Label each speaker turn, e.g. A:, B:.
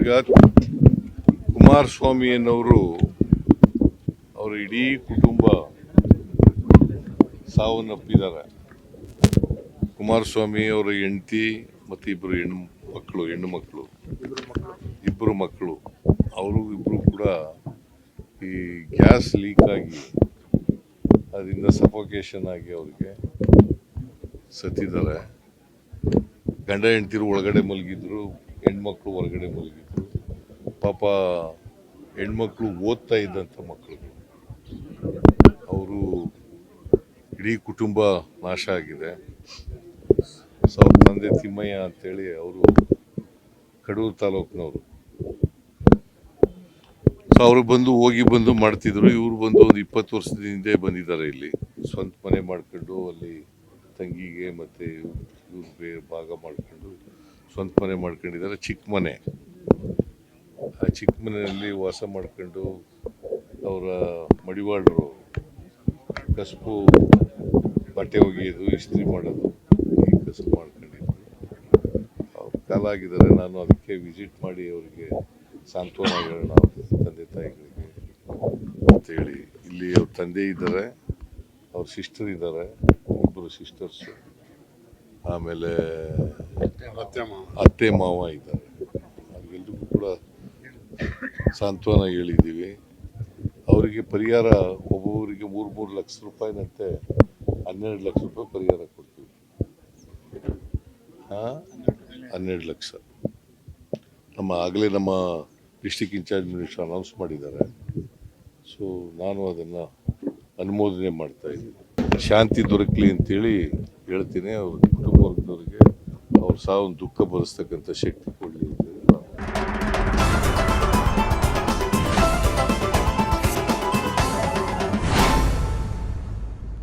A: ಈಗ ಕುಮಾರಸ್ವಾಮಿ ಅನ್ನೋರು ಅವರ ಇಡೀ ಕುಟುಂಬ ಸಾವನ್ನಪ್ಪಿದ್ದಾರೆ. ಕುಮಾರಸ್ವಾಮಿ ಅವರ ಹೆಂಡತಿ ಮತ್ತು ಇಬ್ಬರು ಹೆಣ್ಣು ಮಕ್ಕಳು ಹೆಣ್ಣು ಮಕ್ಕಳು ಇಬ್ಬರು ಮಕ್ಕಳು, ಅವರು ಇಬ್ಬರು ಕೂಡ ಈ ಗ್ಯಾಸ್ ಲೀಕ್ ಆಗಿ ಅದರಿಂದ ಸಫೋಕೇಶನ್ ಆಗಿ ಅವ್ರಿಗೆ ಸತ್ತಿದ್ದಾರೆ. ಗಂಡ ಹೆಂಡ್ತಿರು ಒಳಗಡೆ ಮಲಗಿದ್ರು ಹೆಣ್ಮಕ್ಳು ಹೊರಗಡೆ ಮಲಗಿದ್ರು ಪಾಪ ಹೆಣ್ಮಕ್ಳು ಓದ್ತಾ ಇದ್ದಂಥ ಮಕ್ಕಳು ಅವರು ಇಡೀ ಕುಟುಂಬ ನಾಶ ಆಗಿದೆ. ಸೊ ಅವ್ರ ತಂದೆ ತಿಮ್ಮಯ್ಯ ಅಂತೇಳಿ ಅವರು ಕಡೂರು ತಾಲೂಕಿನವರು. ಸೊ ಅವರು ಬಂದು ಹೋಗಿ ಬಂದು ಮಾಡ್ತಿದ್ರು. ಇವರು ಬಂದು ಒಂದು ಇಪ್ಪತ್ತು ವರ್ಷದ ಹಿಂದೆ ಬಂದಿದ್ದಾರೆ ಇಲ್ಲಿ. ಸ್ವಂತ ಮನೆ ಮಾಡ್ಕೊಂಡು ಅಲ್ಲಿ ತಂಗಿಗೆ ಮತ್ತು ಇವ್ರಿಗೆ ಭಾಗ ಮಾಡ್ಕೊಂಡು ಸ್ವಂತ ಮನೆ ಮಾಡ್ಕೊಂಡಿದ್ದಾರೆ, ಚಿಕ್ಕ ಮನೆ. ಆ ಚಿಕ್ಕ ಮನೆಯಲ್ಲಿ ವಾಸ ಮಾಡ್ಕೊಂಡು ಅವರ ಮಡಿವಾಳರು ಕಸಬು ಬಟ್ಟೆ ಒಗೆಯೋದು ಇಸ್ತ್ರಿ ಮಾಡೋದು, ಈ ಕಸಬು ಮಾಡ್ಕೊಂಡಿದ್ರು. ಅವ್ರು ಕಾಲಾಗಿದ್ದಾರೆ, ನಾನು ಅದಕ್ಕೆ ವಿಸಿಟ್ ಮಾಡಿ ಅವರಿಗೆ ಸಾಂತ್ವನ ಹೇಳೋಣ ಅವ್ರ ತಂದೆ ತಾಯಿಗಳಿಗೆ ಅಂತೇಳಿ ಇಲ್ಲಿ ಅವ್ರ ತಂದೆ ಇದ್ದಾರೆ, ಅವ್ರ ಸಿಸ್ಟರ್ ಇದ್ದಾರೆ ಇಬ್ಬರು ಸಿಸ್ಟರ್ಸು ಆಮೇಲೆ ಅತ್ತೆ ಮಾವ ಇದ್ದಾರೆ. ಅವ್ರಿಗೆಲ್ರಿಗೂ ಕೂಡ ಸಾಂತ್ವನ ಹೇಳಿದ್ದೀವಿ. ಅವರಿಗೆ ಪರಿಹಾರ, ಒಬ್ಬೊಬ್ಬರಿಗೆ ಮೂರು ಮೂರು ಲಕ್ಷ ರೂಪಾಯಿನಂತೆ ಹನ್ನೆರಡು ಲಕ್ಷ ರೂಪಾಯಿ ಪರಿಹಾರ ಕೊಡ್ತೀವಿ. ಹಾಂ? ಹನ್ನೆರಡು ಲಕ್ಷ. ನಮ್ಮ ಆಗಲೇ ನಮ್ಮ ಡಿಸ್ಟಿಕ್ ಇನ್ಚಾರ್ಜ್ ಮಿನಿಸ್ಟರ್ ಅನೌನ್ಸ್ ಮಾಡಿದ್ದಾರೆ. ಸೊ ನಾನು ಅದನ್ನು ಅನುಮೋದನೆ ಮಾಡ್ತಾ ಇದ್ದೀನಿ. ಶಾಂತಿ ದೊರಕಲಿ ಅಂತೇಳಿ ಹೇಳ್ತೀನಿ. ಅವ್ರ ಕುಟುಂಬ ವರ್ಗದವ್ರಿಗೆ అవసరం దుఃఖపరుస్తకంత శక్తి